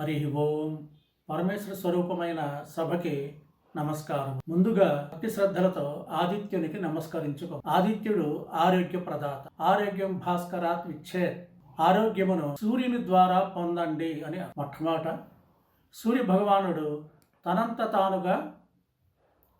హరి ఓం పరమేశ్వర స్వరూపమైన సభకి నమస్కారం. ముందుగా భక్తి శ్రద్ధలతో ఆదిత్యునికి నమస్కరించుకో. ఆదిత్యుడు ఆరోగ్య ప్రదాత. ఆరోగ్యం భాస్కరాత్ విచ్చే ఆరోగ్యమును సూర్యుని ద్వారా పొందండి అని మొట్టమొదట సూర్య భగవానుడు తనంత తానుగా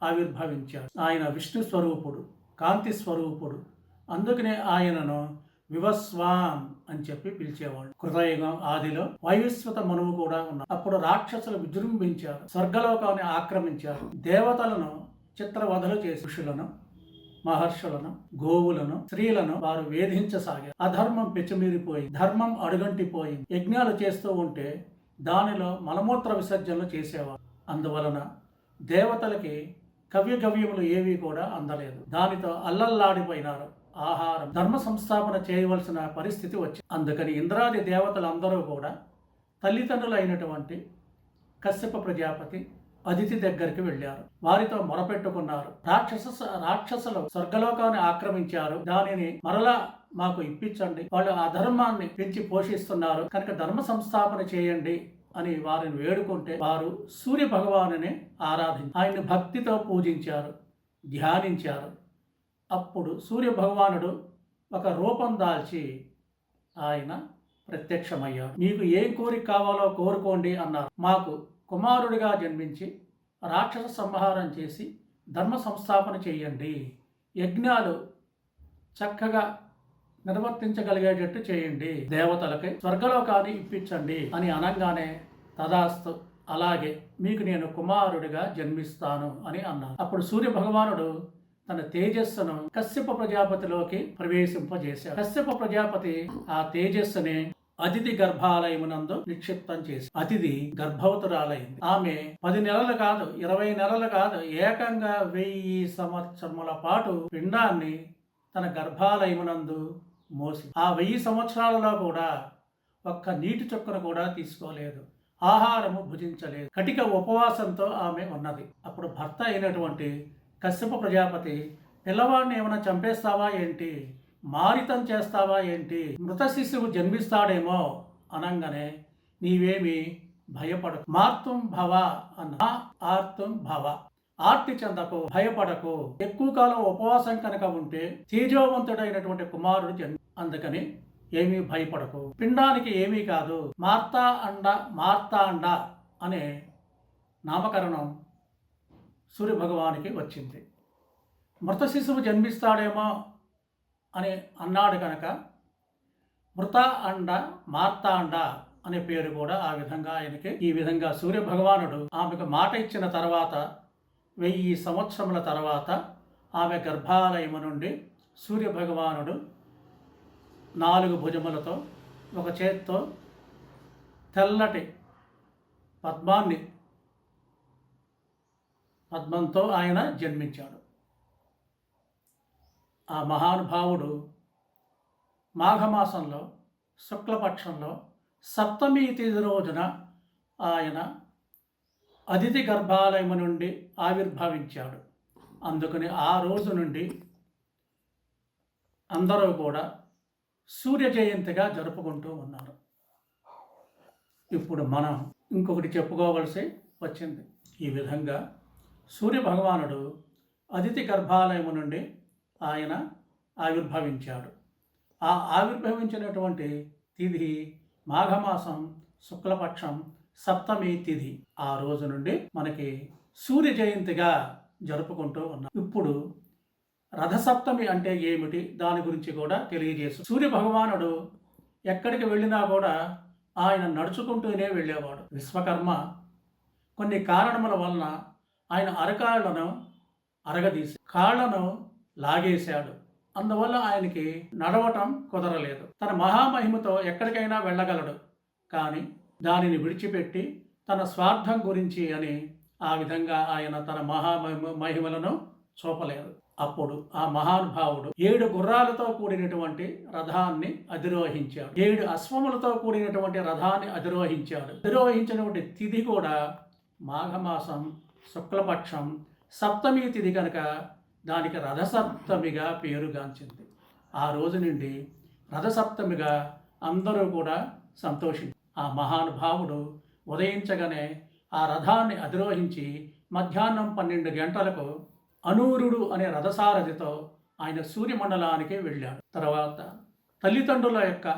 ఆవిర్భవించాడు. ఆయన విష్ణు స్వరూపుడు కాంతి స్వరూపుడు. అందుకనే ఆయనను వివస్వాన్ అని చెప్పి పిలిచేవాడు కృతయుగం ఆదిలో వైవిస్వత మనువు కూడా ఉన్నారు. అప్పుడు రాక్షసులు విజృంభించారు. స్వర్గలోకాన్ని ఆక్రమించారు. దేవతలను చిత్రవధలు చేసి ఋషులను మహర్షులను గోవులను స్త్రీలను వారు వేధించసాగారు. అధర్మం పెచ్చుమీరిపోయి ధర్మం అడుగంటిపోయింది. యజ్ఞాలు చేస్తూ ఉంటే దానిలో మలమూత్ర విసర్జనలు చేసేవారు. అందువలన దేవతలకి కవ్య గవ్యములు ఏవి కూడా అందలేదు. దానితో అల్లల్లాడిపోయినారు. ఆహారం ధర్మ సంస్థాపన చేయవలసిన పరిస్థితి వచ్చింది. అందుకని ఇంద్రాది దేవతలందరూ కూడా తల్లిదండ్రులైనటువంటి కశ్యప ప్రజాపతి అదితి దగ్గరికి వెళ్ళారు. వారితో మొరపెట్టుకున్నారు. రాక్షస రాక్షసులు స్వర్గలోకాన్ని ఆక్రమించారు. దానిని మరలా మాకు ఇప్పించండి. వాళ్ళు ఆ ధర్మాన్ని పెంచి పోషిస్తున్నారు. కనుక ధర్మ సంస్థాపన చేయండి అని వారిని వేడుకుంటే వారు సూర్య భగవానుని ఆరాధించారు. ఆయన్ని భక్తితో పూజించారు ధ్యానించారు. అప్పుడు సూర్య భగవానుడు ఒక రూపం దాల్చి ఆయన ప్రత్యక్షమయ్యాడు మీకు ఏం కోరిక కావాలో కోరుకోండి అన్నారు. మాకు కుమారుడిగా జన్మించి రాక్షస సంహారం చేసి ధర్మ సంస్థాపన చేయండి. యజ్ఞాలు చక్కగా నిర్వర్తించగలిగేటట్టు చేయండి. దేవతలకి స్వర్గలోకాన్ని ఇప్పించండి అని అనగానే తదాస్తు అలాగే మీకు నేను కుమారుడిగా జన్మిస్తాను అని అన్నాను అప్పుడు సూర్య భగవానుడు తన తేజస్సును కశ్యప ప్రజాపతిలోకి ప్రవేశింపజేశాడు. కశ్యప ప్రజాపతి ఆ తేజస్సుని అతిథి గర్భాలయమునందు నిక్షిప్తం చేసి అతిథి గర్భవతురాలైంది. ఆమె పది నెలలు కాదు ఇరవై నెలలు కాదు ఏకంగా వెయ్యి సంవత్సరముల పాటు పిండాన్ని తన గర్భాలయమునందు మోసి ఆ వెయ్యి సంవత్సరాలలో కూడా ఒక్క నీటి చుక్కను కూడా తీసుకోలేదు. ఆహారము భుజించలేదు. కటిక ఉపవాసంతో ఆమె ఉన్నది. అప్పుడు భర్త అయినటువంటి కశ్యప ప్రజాపతి పిల్లవాడిని ఏమైనా చంపేస్తావా ఏంటి? మారితం చేస్తావా ఏంటి? మృత శిశువు జన్మిస్తాడేమో అనంగానే నీవేమి భయపడకు. మార్తం భవ అన్న ఆర్తం భవ. ఆర్తి చెందకు భయపడకు. ఎక్కువ కాలం ఉపవాసం కనుక ఉంటే తేజోవంతుడైనటువంటి కుమారుడు జన్మ అందుకని ఏమీ భయపడకు. పిండానికి ఏమీ కాదు. మార్తా అండ మార్తా అండ అనే నామకరణం సూర్య భగవానికి వచ్చింది. మృత శిశువు జన్మిస్తాడేమో అని అన్నాడు కనుక మృత అండ మార్తాండ అనే పేరు కూడా ఆ విధంగా ఆయనకి ఈ విధంగా సూర్య భగవానుడు ఆమెకు మాట ఇచ్చిన తర్వాత వెయ్యి సంవత్సరముల తర్వాత ఆమె గర్భాలయము నుండి సూర్య భగవానుడు నాలుగు భుజములతో ఒక చేత్తో తెల్లటి పద్మాన్ని పద్మంతో ఆయన జన్మించాడు. ఆ మహానుభావుడు మాఘమాసంలో శుక్లపక్షంలో సప్తమి తేదీ రోజున ఆయన అతిథి గర్భాలయము నుండి ఆవిర్భవించాడు. అందుకని ఆ రోజు నుండి అందరూ కూడా సూర్య జయంతిగా జరుపుకుంటూ ఉన్నారు. ఇప్పుడు మనం ఇంకొకటి చెప్పుకోవలసి వచ్చింది. ఈ విధంగా సూర్య భగవానుడు అతిథి గర్భాలయము నుండి ఆయన ఆవిర్భవించాడు. ఆ ఆవిర్భవించినటువంటి తిథి మాఘమాసం శుక్లపక్షం సప్తమి తిథి ఆ రోజు నుండి మనకి సూర్య జయంతిగా జరుపుకుంటూ ఉన్నాం. ఇప్పుడు రథసప్తమి అంటే ఏమిటి? దాని గురించి కూడా తెలియజేసు. సూర్య భగవానుడు ఎక్కడికి వెళ్ళినా కూడా ఆయన నడుచుకుంటూనే వెళ్ళేవాడు. విశ్వకర్మ కొన్ని కారణముల వలన ఆయన అరకాళ్ళను అరగదీసి కాళ్ళను లాగేశాడు. అందువల్ల ఆయనకి నడవటం కుదరలేదు. తన మహామహిమతో ఎక్కడికైనా వెళ్ళగలడు. కానీ దానిని విడిచిపెట్టి తన స్వార్థం గురించి అని ఆ విధంగా ఆయన తన మహామహిమ మహిమలను చూపలేదు. అప్పుడు ఆ మహానుభావుడు ఏడు గుర్రాలతో కూడినటువంటి రథాన్ని అధిరోహించాడు. ఏడు అశ్వములతో కూడినటువంటి రథాన్ని అధిరోహించాడు. అధిరోహించినటువంటి తిథి కూడా మాఘమాసం శుక్లపక్షం సప్తమి తిథి కనుక దానికి రథసప్తమిగా పేరుగాంచింది. ఆ రోజు నుండి రథసప్తమిగా అందరూ కూడా సంతోషించారు. ఆ మహానుభావుడు ఉదయించగానే ఆ రథాన్ని అధిరోహించి మధ్యాహ్నం పన్నెండు గంటలకు అనూరుడు అనే రథసారథితో ఆయన సూర్యమండలానికి వెళ్ళాడు. తర్వాత తల్లిదండ్రుల యొక్క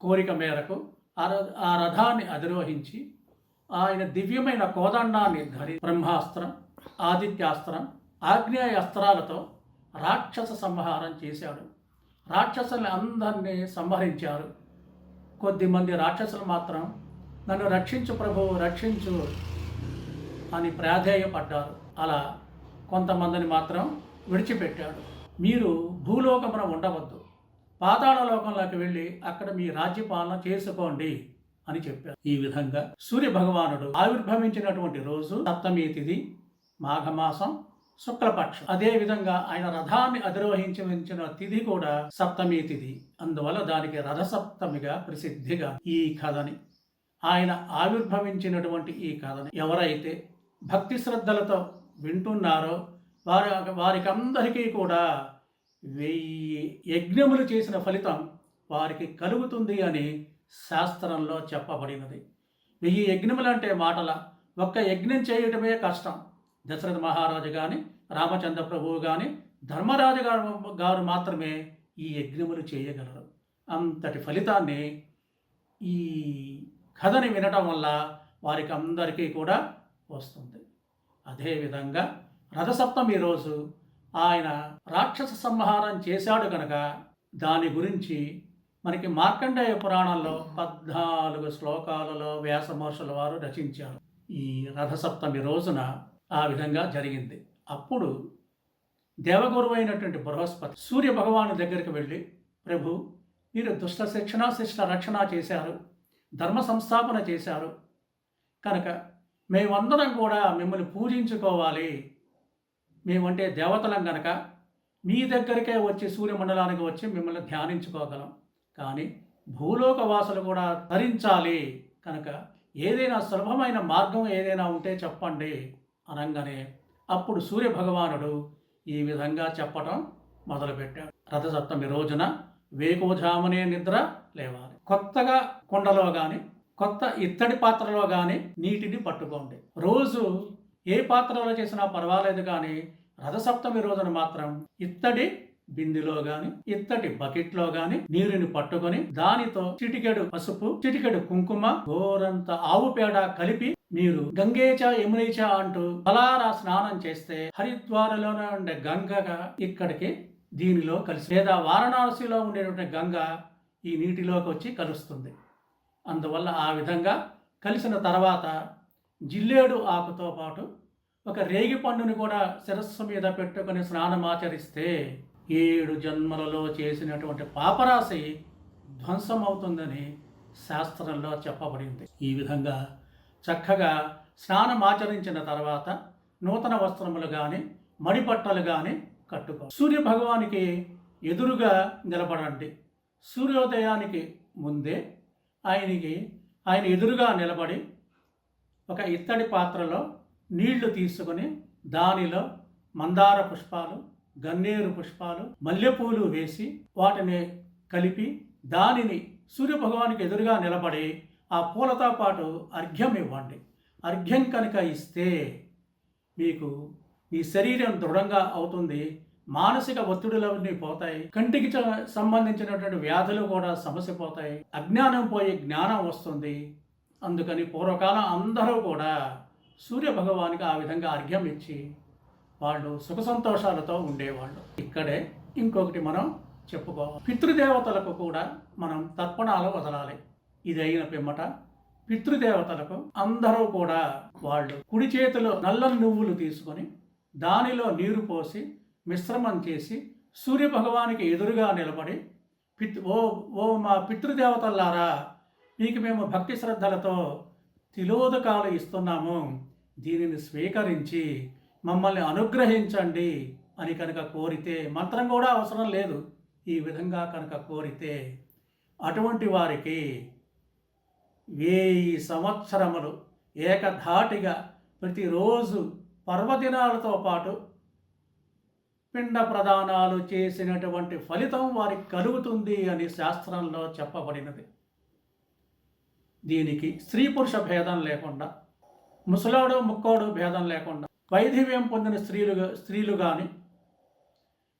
కోరిక మేరకు ఆ ఆ రథాన్ని అధిరోహించి ఆయన దివ్యమైన కోదండాన్ని ధరి బ్రహ్మాస్త్రం ఆదిత్యాస్త్రం ఆగ్నేయ అస్త్రాలతో రాక్షస సంహారం చేశాడు. రాక్షసుల్ని అందరినీ సంహరించారు. కొద్దిమంది రాక్షసులు మాత్రం నన్ను రక్షించు ప్రభువు రక్షించు అని ప్రాధేయపడ్డారు. అలా కొంతమందిని మాత్రం విడిచిపెట్టాడు. మీరు భూలోకమున ఉండవద్దు. పాతాళలోకంలోకి వెళ్ళి అక్కడ మీ రాజ్యపాలన చేసుకోండి. అని చెప్పారు. ఈ విధంగా సూర్య భగవానుడు ఆవిర్భవించినటువంటి రోజు సప్తమి తిథి మాఘమాసం శుక్లపక్షం. అదే విధంగా ఆయన రథాన్ని అధిరోహించిన తిథి కూడా సప్తమి తిథి. అందువల్ల దానికి రథసప్తమిగా ప్రసిద్ధిగా ఈ కథని ఆయన ఆవిర్భవించినటువంటి ఈ కథని ఎవరైతే భక్తి శ్రద్ధలతో వింటున్నారో వారి వారికి అందరికీ కూడా వెయ్యి యజ్ఞములు చేసిన ఫలితం వారికి కలుగుతుంది అని శాస్త్రంలో చెప్పబడినది. వెయ్యి యజ్ఞములంటే మాటల ఒక్క యజ్ఞం చేయడమే కష్టం. దశరథ మహారాజు కానీ రామచంద్ర ప్రభువు కానీ ధర్మరాజు గారు గారు మాత్రమే ఈ యజ్ఞములు చేయగలరు. అంతటి ఫలితాన్ని ఈ కథని వినటం వల్ల వారికి అందరికీ కూడా వస్తుంది. అదేవిధంగా రథసప్తమి రోజు ఆయన రాక్షస సంహారం చేశాడు కనుక దాని గురించి మనకి మార్కండేయ పురాణంలో పద్నాలుగు శ్లోకాలలో వ్యాసమహర్షుల వారు రచించారు. ఈ రథసప్తమి రోజున ఆ విధంగా జరిగింది. అప్పుడు దేవగురువు అయినటువంటి బృహస్పతి సూర్య భగవాను దగ్గరికి వెళ్ళి ప్రభు మీరు దుష్ట శిక్షణ శిష్ట రక్షణ చేశారు ధర్మ సంస్థాపన చేశారు. కనుక మేమందరం కూడా మిమ్మల్ని పూజించుకోవాలి. మేమంటే దేవతలం గనక మీ దగ్గరికే వచ్చి సూర్యమండలానికి వచ్చి మిమ్మల్ని ధ్యానించుకోగలం. కానీ భూలోకవాసులు కూడా ధరించాలి కనుక ఏదైనా సులభమైన మార్గం ఏదైనా ఉంటే చెప్పండి అనగానే అప్పుడు సూర్య భగవానుడు ఈ విధంగా చెప్పటం మొదలుపెట్టాడు. రథసప్తమి రోజున వేకోజామునే నిద్ర లేవాలి. కొత్తగా కుండలో కానీ కొత్త ఇత్తడి పాత్రలో కానీ నీటిని పట్టుకోండి. రోజు ఏ పాత్రలో చేసినా పర్వాలేదు కానీ రథసప్తమి రోజున మాత్రం ఇత్తడి బిందెలో గాని ఇత్తడి బకెట్లో గాని నీరుని పట్టుకొని దానితో చిటికెడు పసుపు చిటికెడు కుంకుమ గోరంత ఆవు పేడ కలిపి మీరు గంగేచ యమునేచ అంటూ బలారా స్నానం చేస్తే హరిద్వారలోనే ఉండే గంగగా ఇక్కడికి దీనిలో కలిసి లేదా వారణాసిలో ఉండేటువంటి గంగ ఈ నీటిలోకి వచ్చి కలుస్తుంది. అందువల్ల ఆ విధంగా కలిసిన తర్వాత జిల్లేడు ఆకుతో పాటు ఒక రేగి పండుని కూడా శిరస్సు మీద పెట్టుకొని స్నానమాచరిస్తే ఏడు జన్మలలో చేసినటువంటి పాపరాశి ధ్వంసమవుతుందని శాస్త్రంలో చెప్పబడింది. ఈ విధంగా చక్కగా స్నానం ఆచరించిన తర్వాత నూతన వస్త్రములు కానీ మడిపట్టలు కానీ కట్టుకో. సూర్య భగవానికి ఎదురుగా నిలబడండి. సూర్యోదయానికి ముందే ఆయనకి ఆయన ఎదురుగా నిలబడి ఒక ఇత్తడి పాత్రలో నీళ్ళు తీసుకొని దానిలో మందార పుష్పాలు గన్నేరు పుష్పాలు మల్లెపూలు వేసి వాటిని కలిపి దానిని సూర్యభగవానికి ఎదురుగా నిలబడి ఆ పూలతో పాటు అర్ఘ్యం ఇవ్వండి. అర్ఘ్యం కనుక ఇస్తే మీకు మీ శరీరం దృఢంగా అవుతుంది మానసిక ఒత్తిడులన్నీ పోతాయి కంటికి చ- సంబంధించినటువంటి వ్యాధులు కూడా సమస్య పోతాయి అజ్ఞానం పోయి జ్ఞానం వస్తుంది. అందుకని పూర్వకాలం అందరూ కూడా సూర్య భగవానికి ఆ విధంగా అర్ఘ్యం ఇచ్చి వాళ్ళు సుఖ సంతోషాలతో ఉండేవాళ్ళు. ఇక్కడే ఇంకొకటి మనం చెప్పుకోవాలి. పితృదేవతలకు కూడా మనం తర్పణాలు వదలాలి. ఇది అయిన పిమ్మట పితృదేవతలకు అందరూ కూడా వాళ్ళు కుడి చేతిలో నల్లని నువ్వులు తీసుకొని దానిలో నీరు పోసి మిశ్రమం చేసి సూర్య భగవానికి ఎదురుగా నిలబడి పిత్ ఓ ఓ మా పితృదేవతల్లారా మీకు మేము భక్తి శ్రద్ధలతో తిలోదకాలు ఇస్తున్నాము. దీనిని స్వీకరించి మమ్మల్ని అనుగ్రహించండి అని కనుక కోరితే మంత్రం కూడా అవసరం లేదు. ఈ విధంగా కనుక కోరితే అటువంటి వారికి వేయి సంవత్సరములు ఏకధాటిగా ప్రతిరోజు పర్వదినాలతో పాటు పిండ ప్రదానాలు చేసినటువంటి ఫలితం వారికి కలుగుతుంది అని శాస్త్రంలో చెప్పబడినది. దీనికి స్త్రీ పురుష భేదం లేకుండా ముసలోడు ముక్కోడు భేదం లేకుండా వైధవ్యం పొందిన స్త్రీలు స్త్రీలు కానీ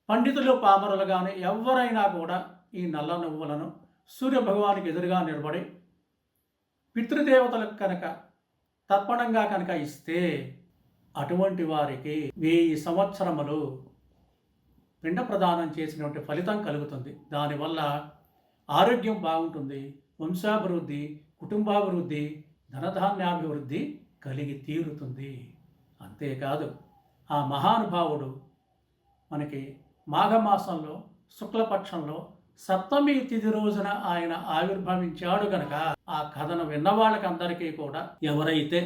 పండితులు పామరులు కానీ ఎవరైనా కూడా ఈ నల్ల నువ్వులను సూర్య భగవానికి ఎదురుగా నిలబడి పితృదేవతలకు కనుక తర్పణంగా కనుక ఇస్తే అటువంటి వారికి వెయ్యి సంవత్సరములు పిండ ప్రదానం చేసినటువంటి ఫలితం కలుగుతుంది. దానివల్ల ఆరోగ్యం బాగుంటుంది వంశాభివృద్ధి కుటుంబాభివృద్ధి ధనధాన్యాభివృద్ధి కలిగి తీరుతుంది. అంతేకాదు ఆ మహానుభావుడు మనకి మాఘమాసంలో శుక్లపక్షంలో సప్తమి తిథి రోజున ఆయన ఆవిర్భవించాడు గనక ఆ కథను విన్న వాళ్ళకందరికీ కూడా ఎవరైతే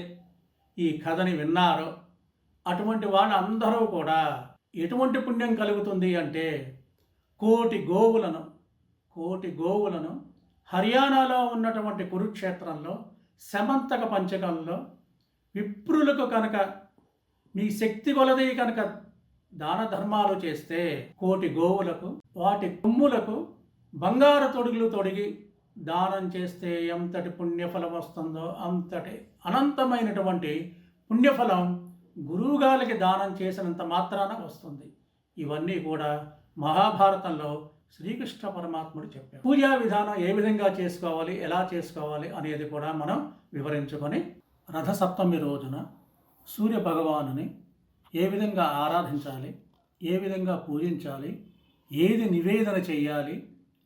ఈ కథని విన్నారో అటువంటి వాళ్ళందరూ కూడా ఎటువంటి పుణ్యం కలుగుతుంది అంటే కోటి గోవులను కోటి గోవులను హర్యానాలో ఉన్నటువంటి కురుక్షేత్రంలో సమంతక పంచకంలో విప్రులకు కనుక మీ శక్తి కొలది కనుక దాన ధర్మాలు చేస్తే కోటి గోవులకు వాటి కొమ్ములకు బంగారు తొడుగులు తొడిగి దానం చేస్తే ఎంతటి పుణ్యఫలం వస్తుందో అంతటి అనంతమైనటువంటి పుణ్యఫలం గురువుగారికి దానం చేసినంత మాత్రాన వస్తుంది. ఇవన్నీ కూడా మహాభారతంలో శ్రీకృష్ణ పరమాత్ముడు చెప్పారు పూజా విధానం ఏ విధంగా చేసుకోవాలి ఎలా చేసుకోవాలి అనేది కూడా మనం వివరించుకొని రథసప్తమి రోజున సూర్య భగవానుని ఏ విధంగా ఆరాధించాలి ఏ విధంగా పూజించాలి ఏది నివేదన చేయాలి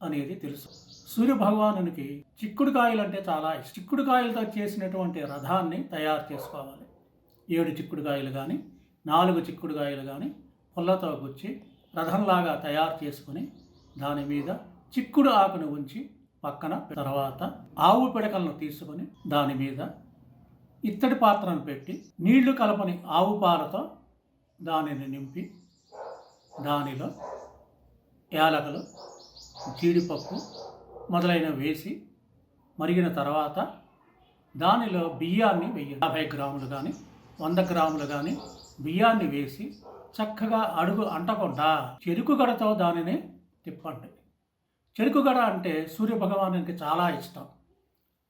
అనేది తెలుసు. సూర్య భగవానునికి చిక్కుడుకాయలు అంటే చాలా చిక్కుడుకాయలతో చేసినటువంటి రథాన్ని తయారు చేసుకోవాలి. ఏడు చిక్కుడుకాయలు కానీ నాలుగు చిక్కుడుకాయలు కానీ పుల్లతో గుచ్చి రథంలాగా తయారు చేసుకుని దాని మీద చిక్కుడు ఆకును ఉంచి పక్కన తర్వాత ఆవు పిడకలను తీసుకొని దాని మీద ఇత్తడి పాత్రను పెట్టి నీళ్ళు కలపని ఆవు పాలతో దానిని నింపి దానిలో యాలకలు జీడిపప్పు మొదలైన వేసి మరిగిన తర్వాత దానిలో బియ్యాన్ని వెయ్యి. యాభై గ్రాములు కానీ వంద గ్రాములు కానీ బియ్యాన్ని వేసి చక్కగా అడుగు అంటకుండా చెరుకు గడతో దానిని తిప్పండి. చెరుకు గడ అంటే సూర్యభగవానునికి చాలా ఇష్టం.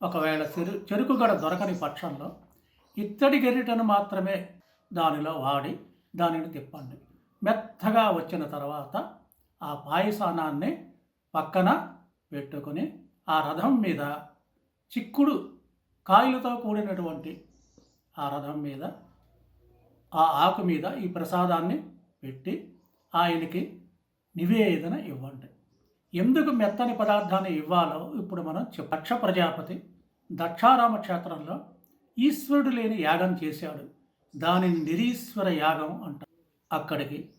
ఒకవేళ చెరు చెరుకు గడ దొరకని పక్షంలో ఇత్తడి గరిటను మాత్రమే దానిలో వాడి దానిని తిప్పండి. మెత్తగా వచ్చిన తర్వాత ఆ పాయసానాన్ని పక్కన పెట్టుకొని ఆ రథం మీద చిక్కుడు కాయలతో కూడినటువంటి ఆ రథం మీద ఆ ఆకు మీద ఈ ప్రసాదాన్ని పెట్టి ఆయనకి నివేదన ఇవ్వండి. ఎందుకు మెత్తని పదార్థాన్ని ఇవ్వాలో ఇప్పుడు మనం పక్ష దక్ష ప్రజాపతి దక్షారామ క్షేత్రంలో ఈశ్వరుడు లేని యాగం చేశాడు. దానిని నిరీశ్వర యాగం అంటారు అక్కడికి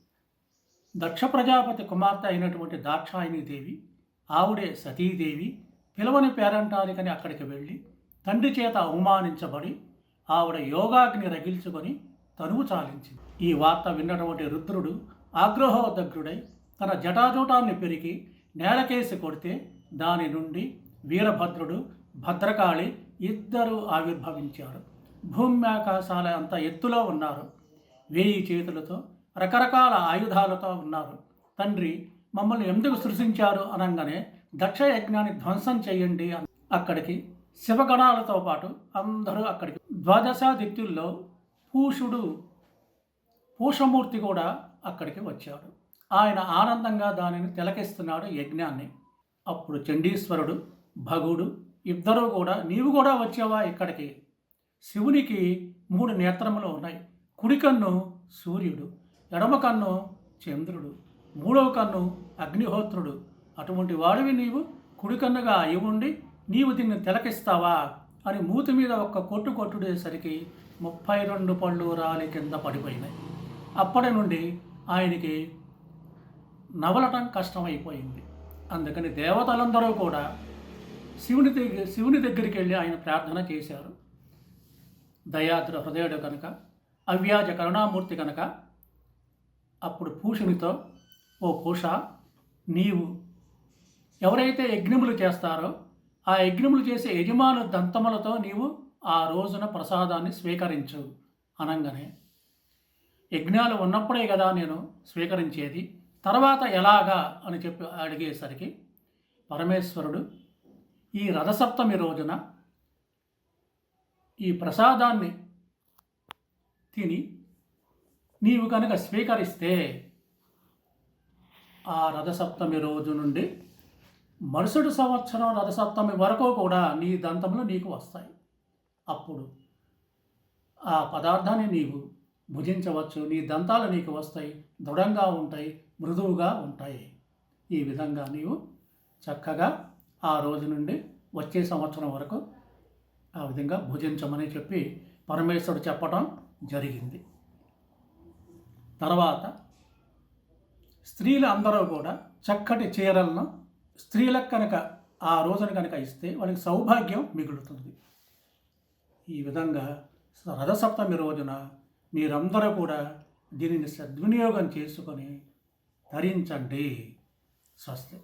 దక్ష ప్రజాపతి కుమార్తె అయినటువంటి దాక్షాయిని దేవి ఆవిడే సతీదేవి పిలవని పేరంటానికని అక్కడికి వెళ్ళి తండ్రి చేత అవమానించబడి ఆవిడ యోగాగ్ని రగిల్చుకొని తనువు చాలించింది. ఈ వార్త విన్నటువంటి రుద్రుడు ఆగ్రహోదగ్రుడై తన జటాజూటాన్ని పెరిగి నేలకేసి కొడితే దాని నుండి వీరభద్రుడు భద్రకాళి ఇద్దరు ఆవిర్భవించారు. భూమి ఆకాశాల అంత ఎత్తులో ఉన్నారు. వేయి చేతులతో రకరకాల ఆయుధాలతో ఉన్నారు. తండ్రి మమ్మల్ని ఎందుకు సృష్టించారు అనగానే దక్ష యజ్ఞాన్ని ధ్వంసం చేయండి అని అక్కడికి శివగణాలతో పాటు అందరూ అక్కడికి. ద్వాదశాదిత్యుల్లో పూషుడు పూషమూర్తి కూడా అక్కడికి వచ్చాడు. ఆయన ఆనందంగా దానిని తిలకిస్తున్నాడు యజ్ఞాన్ని. అప్పుడు చండీశ్వరుడు భగుడు ఇద్దరూ కూడా నీవు కూడా వచ్చావా ఇక్కడికి? శివునికి మూడు నేత్రములు ఉన్నాయి. కుడి కన్ను సూర్యుడు ఎడమ కన్ను చంద్రుడు మూడవ కన్ను అగ్నిహోత్రుడు. అటువంటి వాడివి నీవు. కుడి కన్నుగా అయి ఉండి నీవు దీన్ని తిలకిస్తావా? అని మూతి మీద ఒక్క కొట్టు కొట్టుడేసరికి ముప్పై రెండు పళ్ళు రాలి కింద పడిపోయినాయి. అప్పటి నుండి ఆయనకి నవలటం కష్టమైపోయింది. అందుకని దేవతలందరూ కూడా శివుని దగ్గర శివుని దగ్గరికి వెళ్ళి ఆయన ప్రార్థన చేశారు. దయాద్ర హృదయుడు కనుక అవ్యాజ కరుణామూర్తి కనుక అప్పుడు పూషునితో ఓ పూష నీవు ఎవరైతే యజ్ఞములు చేస్తారో ఆ యజ్ఞములు చేసే యజమాను దంతములతో నీవు ఆ రోజున ప్రసాదాన్ని స్వీకరించు. అనగానే యజ్ఞాలు ఉన్నప్పుడే కదా నేను స్వీకరించేది. తర్వాత ఎలాగా అని చెప్పి అడిగేసరికి పరమేశ్వరుడు ఈ రథసప్తమి రోజున ఈ ప్రసాదాన్ని తిని నీవు కనుక స్వీకరిస్తే ఆ రథసప్తమి రోజు నుండి మరుసటి సంవత్సరం రథసప్తమి వరకు కూడా నీ దంతములు నీకు వస్తాయి. అప్పుడు ఆ పదార్థాన్ని నీవు భుజించవచ్చు నీ దంతాలు నీకు వస్తాయి దృఢంగా ఉంటాయి మృదువుగా ఉంటాయి. ఈ విధంగా నీవు చక్కగా ఆ రోజు నుండి వచ్చే సంవత్సరం వరకు ఆ విధంగా భుజించమని చెప్పి పరమేశ్వరుడు చెప్పటం జరిగింది. తర్వాత స్త్రీలు అందరూ కూడా చక్కటి చీరలను స్త్రీలకు కనుక ఆ రోజున కనుక ఇస్తే వాళ్ళకి సౌభాగ్యం మిగులుతుంది. ఈ విధంగా రథసప్తమి రోజున మీరందరూ కూడా దీనిని సద్వినియోగం చేసుకొని ధరించండి స్వస్తి